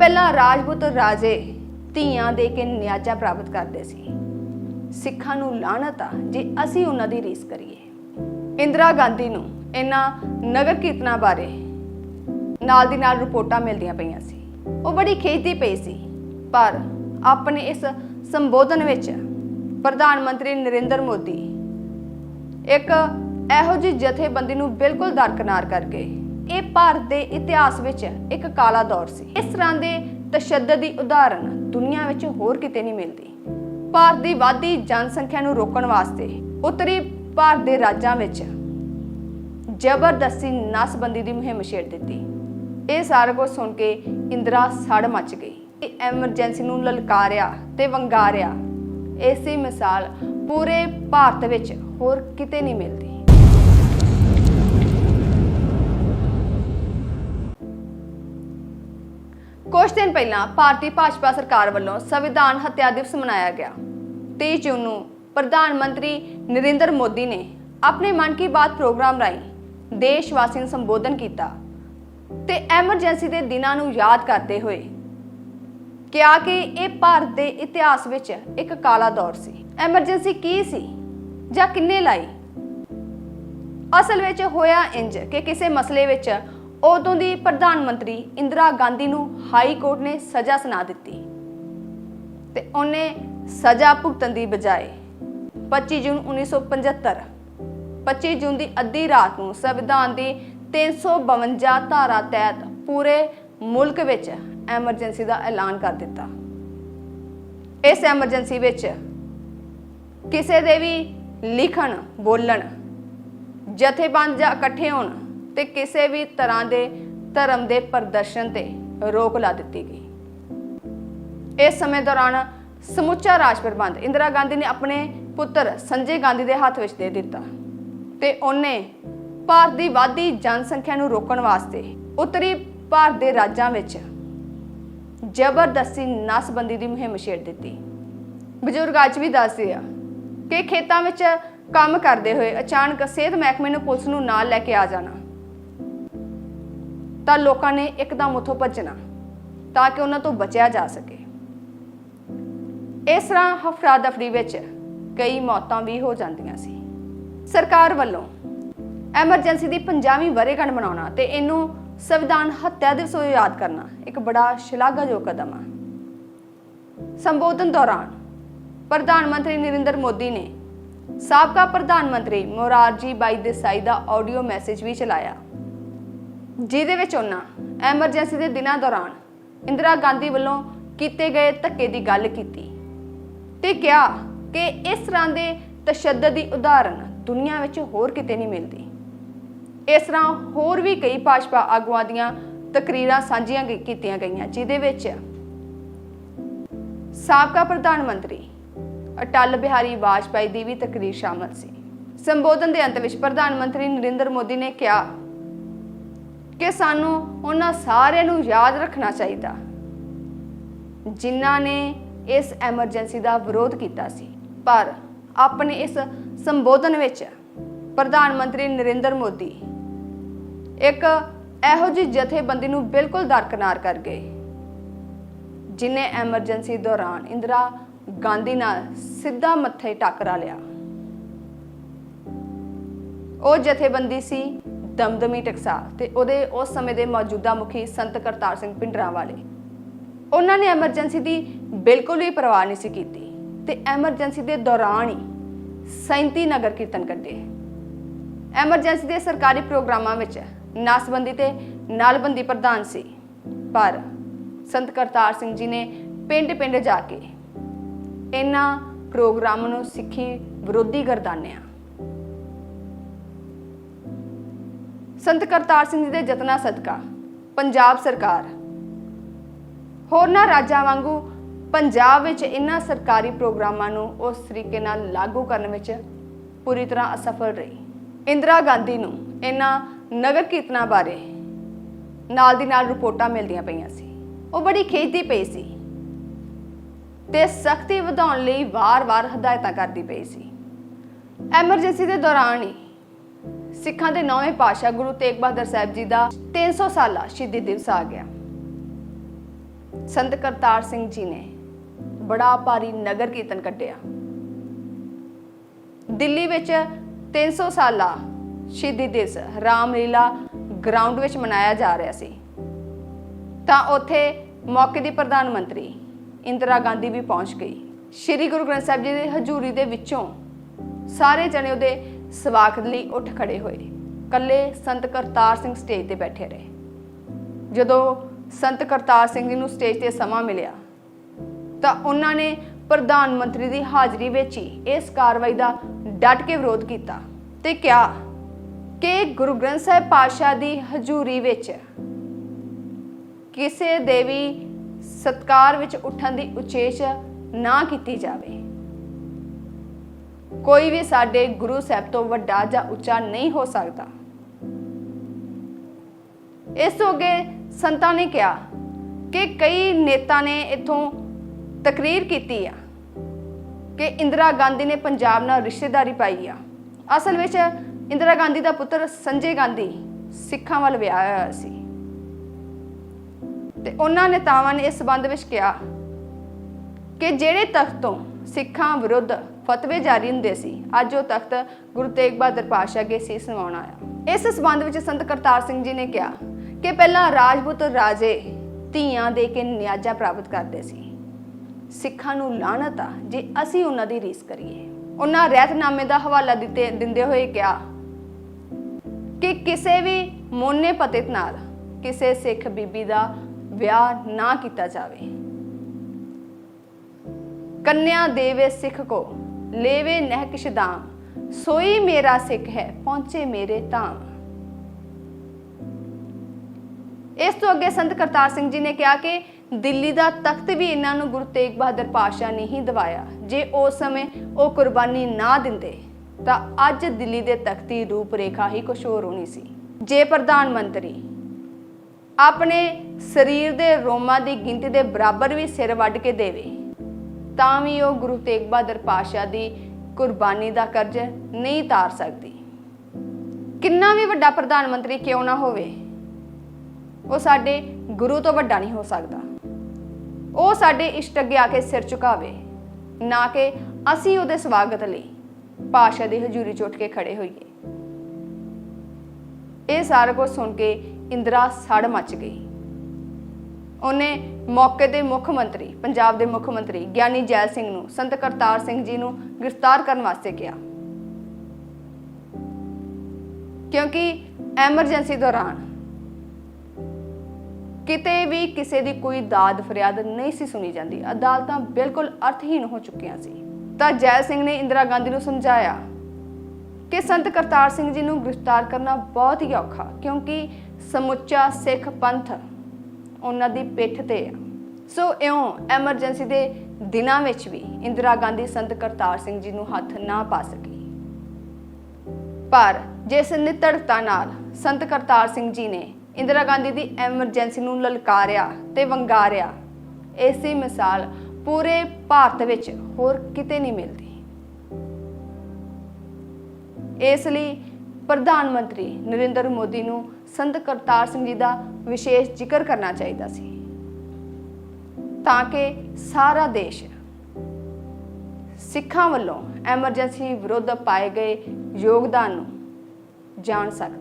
ਪਹਿਲਾਂ ਰਾਜਪੂਤ ਰਾਜੇ ਧੀਆਂ ਦੇ ਕੇ ਨਿਆਜਾ ਪ੍ਰਾਪਤ ਕਰਦੇ ਸੀ। ਸਿੱਖਾਂ ਨੂੰ ਲਾਹਨਤ ਆ ਜੇ ਅਸੀਂ ਉਹਨਾਂ ਦੀ ਰੀਸ ਕਰੀਏ। ਇੰਦਰਾ ਗਾਂਧੀ ਨੂੰ ਇਹਨਾਂ ਨਗਰ ਕੀਰਤਨਾਂ ਬਾਰੇ ਨਾਲ ਦੀ ਨਾਲ ਰਿਪੋਰਟਾਂ ਮਿਲਦੀਆਂ ਪਈਆਂ ਸੀ। ਉਹ ਬੜੀ ਖੇਚਦੀ ਪਈ ਸੀ, ਪਰ ਆਪਣੇ ਇਸ ਸੰਬੋਧਨ ਵਿੱਚ ਪ੍ਰਧਾਨ ਮੰਤਰੀ ਨਰਿੰਦਰ ਮੋਦੀ ਇੱਕ ਇਹੋ ਜਿਹੀ ਜਥੇਬੰਦੀ ਨੂੰ ਬਿਲਕੁਲ ਦਰਕਨਾਰ ਕਰਕੇ ਇਹ ਭਾਰਤ ਦੇ ਇਤਿਹਾਸ ਵਿੱਚ ਇੱਕ ਕਾਲਾ ਦੌਰ ਸੀ। ਇਸ ਤਰ੍ਹਾਂ ਦੇ ਤਸ਼ੱਦਦ ਦੀ ਉਦਾਹਰਨ ਦੁਨੀਆ ਵਿੱਚ ਹੋਰ ਕਿਤੇ ਨਹੀਂ ਮਿਲਦੀ। ਭਾਰਤ ਦੀ ਵਾਧੀ ਜਨਸੰਖਿਆ ਨੂੰ ਰੋਕਣ ਵਾਸਤੇ ਉੱਤਰੀ ਭਾਰਤ ਦੇ ਰਾਜਾਂ ਵਿੱਚ ਜ਼ਬਰਦਸਤੀ ਨਸਬੰਦੀ ਦੀ ਮੁਹਿੰਮ ਛੇੜ ਦਿੱਤੀ। ਇਹ ਸਾਰਾ ਕੁਝ ਸੁਣ ਕੇ ਇੰਦਰਾ ਸੜ ਮੱਚ ਗਈ। ਇਹ ਐਮਰਜੈਂਸੀ ਨੂੰ ਲਲਕਾਰਿਆ ਤੇ ਵੰਗਾਰਿਆ। ਐਸੀ ਮਿਸਾਲ ਪੂਰੇ ਭਾਰਤ ਵਿੱਚ ਹੋਰ ਕਿਤੇ ਨਹੀਂ ਮਿਲਦੀ। ਕੁਝ ਦਿਨ ਪਹਿਲਾਂ ਭਾਰਤੀ ਭਾਜਪਾ ਸਰਕਾਰ ਵੱਲੋਂ ਸੰਵਿਧਾਨ ਹੱਤਿਆ ਦਿਵਸ ਮਨਾਇਆ ਗਿਆ। 23 ਜੂਨ ਨੂੰ ਪ੍ਰਧਾਨ ਮੰਤਰੀ ਨਰਿੰਦਰ ਮੋਦੀ ਨੇ ਆਪਣੇ ਮਨ ਕੀ ਬਾਤ ਪ੍ਰੋਗਰਾਮ ਰਾਹੀਂ ਦੇਸ਼ ਵਾਸੀਆਂ ਨੂੰ ਸੰਬੋਧਨ ਕੀਤਾ ਤੇ ਐਮਰਜੈਂਸੀ ਦੇ ਦਿਨਾਂ ਨੂੰ ਯਾਦ ਕਰਦੇ ਹੋਏ ਕਿਹਾ ਕਿ ਇਹ ਭਾਰਤ ਦੇ ਇਤਿਹਾਸ ਵਿੱਚ ਇੱਕ ਕਾਲਾ ਦੌਰ ਸੀ। ਐਮਰਜੈਂਸੀ ਕੀ ਸੀ ਜਾਂ ਕਿੰਨੇ ਲਾਈ? ਅਸਲ ਵਿੱਚ ਹੋਇਆ ਇੰਜ ਕਿ ਕਿਸੇ ਮਸਲੇ ਵਿੱਚ ਉਦੋਂ ਦੀ ਪ੍ਰਧਾਨ ਮੰਤਰੀ ਇੰਦਰਾ ਗਾਂਧੀ ਨੂੰ ਹਾਈ ਕੋਰਟ ਨੇ ਸਜ਼ਾ ਸੁਣਾ ਦਿੱਤੀ ਤੇ ਉਹਨੇ ਸਜ਼ਾ ਭੁਗਤਣ ਦੀ ਬਜਾਏ 25 ਜੂਨ 1975 25 ਜੂਨ ਦੀ ਅੱਧੀ ਰਾਤ ਨੂੰ ਸੰਵਿਧਾਨ ਦੀ 352 ਧਾਰਾ ਤਹਿਤ ਪੂਰੇ ਮੁਲਕ ਵਿੱਚ ਐਮਰਜੈਂਸੀ ਦਾ ਐਲਾਨ ਕਰ ਦਿੱਤਾ। ਇਸ ਐਮਰਜੈਂਸੀ ਵਿੱਚ ਕਿਸੇ ਦੇ ਵੀ ਲਿਖਣ, ਬੋਲਣ, ਜਥੇਬੰਦ ਜਾਂ ਇਕੱਠੇ ਹੋਣ ਤੇ ਕਿਸੇ ਵੀ ਤਰ੍ਹਾਂ ਦੇ ਧਰਮ ਦੇ ਪ੍ਰਦਰਸ਼ਨ ਤੇ ਰੋਕ ਲਾ ਦਿੱਤੀ ਗਈ। ਇਸ ਸਮੇਂ ਦੌਰਾਨ ਸਮੁੱਚਾ ਰਾਜ ਪ੍ਰਬੰਧ ਇੰਦਰਾ ਗਾਂਧੀ ਨੇ ਆਪਣੇ ਪੁੱਤਰ ਸੰਜੇ ਗਾਂਧੀ ਦੇ ਹੱਥ ਵਿੱਚ ਦੇ ਦਿੱਤਾ ਤੇ ਉਹਨੇ ਭਾਰਤ ਦੀ ਵਾਧੀ ਜਨਸੰਖਿਆ ਨੂੰ ਰੋਕਣ ਵਾਸਤੇ ਉੱਤਰੀ ਭਾਰਤ ਦੇ ਰਾਜਾਂ ਵਿੱਚ ਜ਼ਬਰਦਸਤੀ ਨਸਬੰਦੀ ਦੀ ਮੁਹਿੰਮ ਛੇੜ ਦਿੱਤੀ। ਬਜ਼ੁਰਗ ਅੱਜ ਵੀ ਦੱਸਦੇ ਆ ਕਿ ਖੇਤਾਂ ਵਿੱਚ ਕੰਮ ਕਰਦੇ ਹੋਏ ਅਚਾਨਕ ਸਿਹਤ ਮਹਿਕਮੇ ਨੂੰ ਪੁਲਿਸ ਨੂੰ ਨਾਲ ਲੈ ਕੇ ਆ ਜਾਣਾ ਤਾਂ ਲੋਕਾਂ ਨੇ ਇੱਕਦਮ ਉੱਥੋਂ ਭੱਜਣਾ ਤਾਂ ਕਿ ਉਹਨਾਂ ਤੋਂ ਬਚਿਆ ਜਾ ਸਕੇ। ਇਸ ਤਰ੍ਹਾਂ ਹਫੜਾ ਦਫੜੀ ਵਿੱਚ ਕਈ ਮੌਤਾਂ ਵੀ ਹੋ ਜਾਂਦੀਆਂ ਸੀ। ਸਰਕਾਰ ਵੱਲੋਂ ਐਮਰਜੈਂਸੀ ਦੀ 50ਵੀਂ ਵਰ੍ਹੇਗੰਢ ਮਨਾਉਣਾ ਤੇ ਇਹਨੂੰ ਸੰਵਿਧਾਨ ਹੱਤਿਆ ਦਿਵਸ ਵਜੋਂ ਯਾਦ ਕਰਨਾ ਇੱਕ ਬੜਾ ਸ਼ਲਾਘਾਯੋਗ ਕਦਮ ਆ। ਸੰਬੋਧਨ ਦੌਰਾਨ ਪ੍ਰਧਾਨ ਮੰਤਰੀ ਨਰਿੰਦਰ ਮੋਦੀ ਨੇ ਸਾਬਕਾ ਪ੍ਰਧਾਨ ਮੰਤਰੀ ਮੋਰਾਰਜੀ ਬਾਈ ਦੇਸਾਈ ਦਾ ਆਡੀਓ ਮੈਸੇਜ ਵੀ ਚਲਾਇਆ। ਜਿਹਦੇ ਵਿੱਚ ਉਹਨਾਂ ਐਮਰਜੈਂਸੀ ਦੇ ਦਿਨਾਂ ਦੌਰਾਨ ਇੰਦਰਾ ਗਾਂਧੀ ਵੱਲੋਂ ਕੀਤੇ ਗਏ ਧੱਕੇ ਦੀ ਗੱਲ ਕੀਤੀ ਤੇ ਕਿਹਾ ਕਿ ਇਸ ਤਰ੍ਹਾਂ ਦੇ ਤਸ਼ੱਦਦ ਦੀ ਉਦਾਹਰਨ ਦੁਨੀਆ ਵਿੱਚ ਹੋਰ ਕਿਤੇ ਨਹੀਂ ਮਿਲਦੀ। ਇਸ ਤਰ੍ਹਾਂ ਹੋਰ ਵੀ ਕਈ ਭਾਜਪਾ ਆਗੂਆਂ ਦੀਆਂ ਤਕਰੀਰਾਂ ਸਾਂਝੀਆਂ ਕੀਤੀਆਂ ਗਈਆਂ, ਜਿਹਦੇ ਵਿੱਚ ਸਾਬਕਾ ਪ੍ਰਧਾਨ ਮੰਤਰੀ ਅਟਲ ਬਿਹਾਰੀ ਵਾਜਪਾਈ ਦੀ ਵੀ ਤਕਰੀਰ ਸ਼ਾਮਲ ਸੀ। ਸੰਬੋਧਨ ਦੇ ਅੰਤ ਵਿੱਚ ਪ੍ਰਧਾਨ ਮੰਤਰੀ ਨਰਿੰਦਰ ਮੋਦੀ ਨੇ ਕਿਹਾ ਕਿ ਸਾਨੂੰ ਉਹਨਾਂ ਸਾਰਿਆਂ ਨੂੰ ਯਾਦ ਰੱਖਣਾ ਚਾਹੀਦਾ। ਜਿਨ੍ਹਾਂ ਨੇ ਇਸ ਐਮਰਜੈਂਸੀ ਦਾ ਵਿਰੋਧ ਕੀਤਾ ਸੀ। ਪਰ ਆਪਣੇ ਇਸ ਸੰਬੋਧਨ ਵਿੱਚ ਪ੍ਰਧਾਨ ਮੰਤਰੀ ਨਰਿੰਦਰ ਮੋਦੀ ਇੱਕ ਇਹੋ ਜਿਹੀ ਜਥੇਬੰਦੀ ਨੂੰ ਬਿਲਕੁਲ ਦਰਕਨਾਰ ਕਰ ਗਏ। ਜਿਨੇ ਐਮਰਜੈਂਸੀ ਦੌਰਾਨ ਇੰਦਰਾ ਗਾਂਧੀ ਨਾਲ ਸਿੱਧਾ ਮੱਥੇ ਟੱਕਰਾ ਲਿਆ। ਉਹ ਜਥੇਬੰਦੀ ਸੀ ਦਮਦਮੀ ਟਕਸਾਲ ਤੇ ਉਹਦੇ ਉਸ ਸਮੇਂ ਦੇ ਮੌਜੂਦਾ ਮੁਖੀ ਸੰਤ ਕਰਤਾਰ ਸਿੰਘ ਪਿੰਡਰਾਂ ਵਾਲੇ ਉਹਨਾਂ ਨੇ ਐਮਰਜੈਂਸੀ ਦੀ ਬਿਲਕੁਲ ਵੀ ਪਰਵਾਹ ਨਹੀਂ ਸੀ ਕੀਤੀ ਤੇ ਐਮਰਜੈਂਸੀ ਦੇ ਦੌਰਾਨ ਹੀ 37 ਨਗਰ ਕੀਰਤਨ ਕੱਢੇ। ਐਮਰਜੈਂਸੀ ਦੇ ਸਰਕਾਰੀ ਪ੍ਰੋਗਰਾਮਾਂ ਵਿੱਚ ਨਾਸਬੰਦੀ ਤੇ ਨਾਲਬੰਦੀ ਪ੍ਰਧਾਨ ਸੀ, ਪਰ ਸੰਤ ਕਰਤਾਰ ਸਿੰਘ ਜੀ ਨੇ ਪਿੰਡ-ਪਿੰਡ ਜਾ ਕੇ ਇਹਨਾਂ ਪ੍ਰੋਗਰਾਮਾਂ ਨੂੰ ਸਿੱਖੀ ਵਿਰੋਧੀ ਗਰਦਾਨਿਆ ਸੰਤ ਕਰਤਾਰ ਸਿੰਘ ਜੀ ਦੇ ਯਤਨਾਂ ਸਦਕਾ, ਪੰਜਾਬ ਸਰਕਾਰ। ਹੋਰਨਾਂ ਰਾਜਾਂ ਵਾਂਗੂ ਪੰਜਾਬ ਵਿੱਚ ਇਹਨਾਂ ਸਰਕਾਰੀ ਪ੍ਰੋਗਰਾਮਾਂ ਨੂੰ ਉਸ ਤਰੀਕੇ ਨਾਲ ਲਾਗੂ ਕਰਨ ਵਿੱਚ ਪੂਰੀ ਤਰ੍ਹਾਂ ਅਸਫਲ ਰਹੀ। ਇੰਦਰਾ ਗਾਂਧੀ ਨੂੰ ਇਹਨਾਂ ਨਗਰ ਕੀਰਤਨਾਂ ਬਾਰੇ ਨਾਲ ਦੀ ਨਾਲ ਰਿਪੋਰਟਾਂ ਮਿਲਦੀਆਂ ਪਈਆਂ ਸੀ। ਉਹ ਬੜੀ ਖੇਚਦੀ ਪਈ ਸੀ ਤੇ ਸਖਤੀ ਵਧਾਉਣ ਲਈ ਵਾਰ-ਵਾਰ ਹਦਾਇਤਾਂ ਕਰਦੀ ਪਈ ਸੀ। ਐਮਰਜੈਂਸੀ ਦੇ ਦੌਰਾਨ ਹੀ ਸਿੱਖਾਂ ਦੇ ਨੌਵੇਂ ਪਾਤਸ਼ਾਹ ਗੁਰੂ ਤੇਗ ਬਹਾਦਰ ਸਾਹਿਬ ਜੀ ਦਾ 300 ਸਾਲਾ ਸ਼ਹੀਦੀ ਦਿਵਸ ਆ ਗਿਆ। ਸੰਤ ਕਰਤਾਰ ਸਿੰਘ ਜੀ ਨੇ ਬੜਾ ਭਾਰੀ ਨਗਰ ਕੀਰਤਨ ਕੱਢਿਆ। ਦਿੱਲੀ ਵਿੱਚ 300 ਸਾਲਾ ਸ਼ਹੀਦੀ ਦਿਵਸ ਰਾਮਲੀਲਾ ਗਰਾਊਂਡ ਵਿੱਚ ਮਨਾਇਆ ਜਾ ਰਿਹਾ ਸੀ। ਤਾਂ ਉੱਥੇ ਮੌਕੇ ਦੀ ਪ੍ਰਧਾਨ ਮੰਤਰੀ ਇੰਦਰਾ ਗਾਂਧੀ ਵੀ ਪਹੁੰਚ ਗਈ। ਸ੍ਰੀ ਗੁਰੂ ਗ੍ਰੰਥ ਸਾਹਿਬ ਜੀ ਦੀ ਹਜ਼ੂਰੀ ਦੇ ਵਿੱਚੋਂ ਸਾਰੇ ਜਣੇ ਉਹਦੇ ਸਵਾਗਤ ਲਈ ਉੱਠ ਖੜੇ ਹੋਏ। ਕੱਲੇ ਸੰਤ ਕਰਤਾਰ ਸਿੰਘ ਸਟੇਜ ਤੇ ਬੈਠੇ ਰਹੇ। ਜਦੋਂ ਸੰਤ ਕਰਤਾਰ ਸਿੰਘ ਜੀ ਨੂੰ ਸਟੇਜ ਤੇ ਸਮਾਂ ਮਿਲਿਆ, ਤਾਂ ਉਹਨਾਂ ਨੇ ਪ੍ਰਧਾਨ ਮੰਤਰੀ ਦੀ ਹਾਜ਼ਰੀ ਵਿੱਚ ਹੀ ਇਸ ਕਾਰਵਾਈ ਦਾ ਡਟ ਕੇ ਵਿਰੋਧ ਕੀਤਾ ਤੇ ਕਿਹਾ ਕਿ ਗੁਰੂ ਗ੍ਰੰਥ ਸਾਹਿਬ ਪਾਤਸ਼ਾਹ ਦੀ ਹਜ਼ੂਰੀ ਵਿੱਚ ਕਿਸੇ ਦੇ ਵੀ ਸਤਕਾਰ ਵਿੱਚ ਉੱਠਣ ਦੀ ਉਚੇਚ ਨਾ ਕੀਤੀ ਜਾਵੇ। ਕੋਈ ਵੀ ਸਾਡੇ ਗੁਰੂ ਸਾਹਿਬ ਤੋਂ ਵੱਡਾ ਜਾਂ ਉੱਚਾ ਨਹੀਂ ਹੋ ਸਕਦਾ। ਇਸ ਤੋਂ ਅੱਗੇ ਸੰਤਾਂ ਨੇ ਕਿਹਾ ਕਿ ਕਈ ਨੇਤਾ ਨੇ ਇਥੋਂ ਤਕਰੀਰ ਕੀਤੀ ਆ ਕਿ ਇੰਦਰਾ ਗਾਂਧੀ ਨੇ ਪੰਜਾਬ ਨਾਲ ਰਿਸ਼ਤੇਦਾਰੀ ਪਾਈ ਆ। ਅਸਲ ਵਿੱਚ ਇੰਦਰਾ ਗਾਂਧੀ ਦਾ ਪੁੱਤਰ ਸੰਜੇ ਗਾਂਧੀ ਸਿੱਖਾਂ ਵੱਲ ਵਿਆਹਿਆ ਹੋਇਆ ਸੀ। ਤੇ ਉਹਨਾਂ ਨੇਤਾਵਾਂ ਨੇ ਇਸ ਸੰਬੰਧ ਵਿੱਚ ਕਿਹਾ ਕਿ ਜਿਹੜੇ ਤਖਤ ਤੋਂ ਸਿੱਖਾਂ ਵਿਰੁੱਧ ਫਤਵੇ ਜਾਰੀ ਹੁੰਦੇ ਸੀ। ਅੱਜ ਉਹ ਤਖਤ ਗੁਰੂ ਤੇਗ ਬਹਾਦਰ ਪਾਤਸ਼ਾਹ ਅੱਗੇ ਸੀਸ ਨਿਵਾਉਣ ਆਇਆ। ਇਸ ਸਬੰਧ ਵਿੱਚ ਸੰਤ ਕਰਤਾਰ ਸਿੰਘ ਜੀ ਨੇ ਕਿਹਾ ਕਿ ਪਹਿਲਾਂ ਰਾਜਪੂਤ ਰਾਜੇ ਧੀਆਂ ਦੇ ਕੇ ਨਿਆਜਾ ਪ੍ਰਾਪਤ ਕਰਦੇ ਸੀ। ਸਿੱਖਾਂ ਨੂੰ ਲਾਹਨਤ ਆ ਜੇ ਅਸੀਂ ਉਹਨਾਂ ਦੀ ਰੀਸ ਕਰੀਏ। ਉਹਨਾਂ ਰਹਿਤਨਾਮੇ ਦਾ ਹਵਾਲਾ ਦਿੱਤੇ ਦਿੰਦੇ ਹੋਏ ਕਿਹਾ ਕਿ ਕਿਸੇ ਵੀ ਮੋਨੇ ਪਤਿਤ ਨਾਲ ਕਿਸੇ ਸਿੱਖ ਬੀਬੀ ਦਾ ਵਿਆਹ ਨਾ ਕੀਤਾ ਜਾਵੇ। ਕੰਨਿਆ ਦੇਵੇ ਸਿੱਖ ਕੋ ਲੇਵੇ ਨਹਿਕਿਸ਼ ਦਾਮ ਸੋਈ ਮੇਰਾ ਸਿੱਖ ਹੈ, ਪਹੁੰਚੇ ਮੇਰੇ ਧਾਮ। ਇਸ ਤੋਂ ਅੱਗੇ ਸੰਤ ਕਰਤਾਰ ਸਿੰਘ ਜੀ ਨੇ ਕਿਹਾ ਕਿ ਦਿੱਲੀ ਦਾ ਤਖਤ ਵੀ ਇਹਨਾਂ ਨੂੰ ਗੁਰੂ ਤੇਗ ਬਹਾਦਰ ਪਾਤਸ਼ਾਹ ਨੇ ਹੀ ਦਿਵਾਇਆ। ਜੇ ਉਸ ਸਮੇਂ ਉਹ ਕੁਰਬਾਨੀ ਨਾ ਦਿੰਦੇ, ਤਾਂ ਅੱਜ ਦਿੱਲੀ ਦੇ ਤਖ਼ਤੀ ਰੂਪ ਰੇਖਾ ਹੀ ਕੁਝ ਹੋਰ ਹੋਣੀ ਸੀ। ਜੇ ਪ੍ਰਧਾਨ ਮੰਤਰੀ ਆਪਣੇ ਸਰੀਰ ਦੇ ਰੋਮਾਂ ਦੀ ਗਿਣਤੀ ਦੇ ਬਰਾਬਰ ਵੀ ਸਿਰ ਵੱਢ ਕੇ ਦੇਵੇ ਤਾਂ ਵੀ ਉਹ ਗੁਰੂ ਤੇਗ ਬਹਾਦਰ ਪਾਤਸ਼ਾਹ ਦੀ ਕੁਰਬਾਨੀ ਦਾ ਕਰਜ਼ ਨਹੀਂ ਤਾਰ ਸਕਦੀ। ਕਿੰਨਾ ਵੀ ਵੱਡਾ ਪ੍ਰਧਾਨ ਮੰਤਰੀ ਕਿਉਂ ਨਾ ਹੋਵੇ, ਉਹ ਸਾਡੇ ਗੁਰੂ ਤੋਂ ਵੱਡਾ ਨਹੀਂ ਹੋ ਸਕਦਾ। ਉਹ ਸਾਡੇ ਇਸ਼ਟ ਅੱਗੇ ਆ ਕੇ ਸਿਰ ਝੁਕਾਵੇ, ਨਾ ਕਿ ਅਸੀਂ ਉਹਦੇ ਸਵਾਗਤ ਲਈ ਪਾਸ਼ਾ ਦੀ ਹਜ਼ੂਰੀ 'ਚ ਉੱਠ ਕੇ ਖੜੇ ਹੋਈਏ। ਇਹ ਸਾਰਾ ਕੁਝ ਸੁਣ ਕੇ ਇੰਦਰਾ ਸੜ ਮੱਚ ਗਈ। ਉਹਨੇ ਮੌਕੇ ਤੇ ਮੁੱਖ ਮੰਤਰੀ, ਪੰਜਾਬ ਦੇ ਮੁੱਖ ਮੰਤਰੀ ਗਿਆਨੀ ਜੈਲ ਸਿੰਘ ਨੂੰ, ਸੰਤ ਕਰਤਾਰ ਸਿੰਘ ਜੀ ਨੂੰ ਗ੍ਰਿਫਤਾਰ ਕਰਨ ਵਾਸਤੇ ਕਿਹਾ। ਕਿਉਂਕਿ ਐਮਰਜੈਂਸੀ ਦੌਰਾਨ ਕਿਤੇ ਵੀ ਕਿਸੇ ਦੀ ਕੋਈ ਦਾਦ ਫਰਿਆਦ ਨਹੀਂ ਸੀ ਸੁਣੀ ਜਾਂਦੀ, ਅਦਾਲਤਾਂ ਬਿਲਕੁਲ ਅਰਥਹੀਨ ਹੋ ਚੁੱਕੀਆਂ ਸੀ। ਤਾਂ ਜੈ ਸਿੰਘ ਨੇ ਇੰਦਰਾ ਗਾਂਧੀ ਨੂੰ ਸਮਝਾਇਆ ਕਿ ਸੰਤ ਕਰਤਾਰ ਸਿੰਘ ਜੀ ਨੂੰ ਗ੍ਰਿਫਤਾਰ ਕਰਨਾ ਬਹੁਤ ਹੀ ਔਖਾ, ਕਿਉਂਕਿ ਸਮੁੱਚਾ ਸਿੱਖ ਪੰਥ ਉਹਨਾਂ ਦੀ ਪਿੱਠ ਤੇ ਆ। ਸੋ ਇਉਂ ਐਮਰਜੈਂਸੀ ਦੇ ਦਿਨਾਂ ਵਿੱਚ ਵੀ ਇੰਦਰਾ ਗਾਂਧੀ ਸੰਤ ਕਰਤਾਰ ਸਿੰਘ ਜੀ ਨੂੰ ਹੱਥ ਨਾ ਪਾ ਸਕੀ। ਪਰ ਜਿਸ ਨਿਤੜਤਾ ਨਾਲ ਸੰਤ ਕਰਤਾਰ ਸਿੰਘ ਜੀ ਨੇ ਇੰਦਰਾ ਗਾਂਧੀ ਦੀ ਐਮਰਜੈਂਸੀ ਨੂੰ ਲਲਕਾਰਿਆ ਤੇ ਵੰਗਾਰਿਆ ਐਸੀ ਮਿਸਾਲ ਪੂਰੇ ਭਾਰਤ ਵਿੱਚ ਹੋਰ ਕਿਤੇ ਨਹੀਂ ਮਿਲਦੀ। ਇਸ ਲਈ ਪ੍ਰਧਾਨ ਮੰਤਰੀ ਨਰਿੰਦਰ ਮੋਦੀ ਨੂੰ ਸੰਤ ਕਰਤਾਰ ਸਿੰਘ ਜੀ ਦਾ ਵਿਸ਼ੇਸ਼ ਜ਼ਿਕਰ ਕਰਨਾ ਚਾਹੀਦਾ ਸੀ। ਤਾਂ ਕਿ ਸਾਰਾ ਦੇਸ਼ ਸਿੱਖਾਂ ਵੱਲੋਂ ਐਮਰਜੈਂਸੀ ਵਿਰੁੱਧ ਪਾਏ ਗਏ ਯੋਗਦਾਨ ਨੂੰ ਜਾਣ ਸਕਦਾ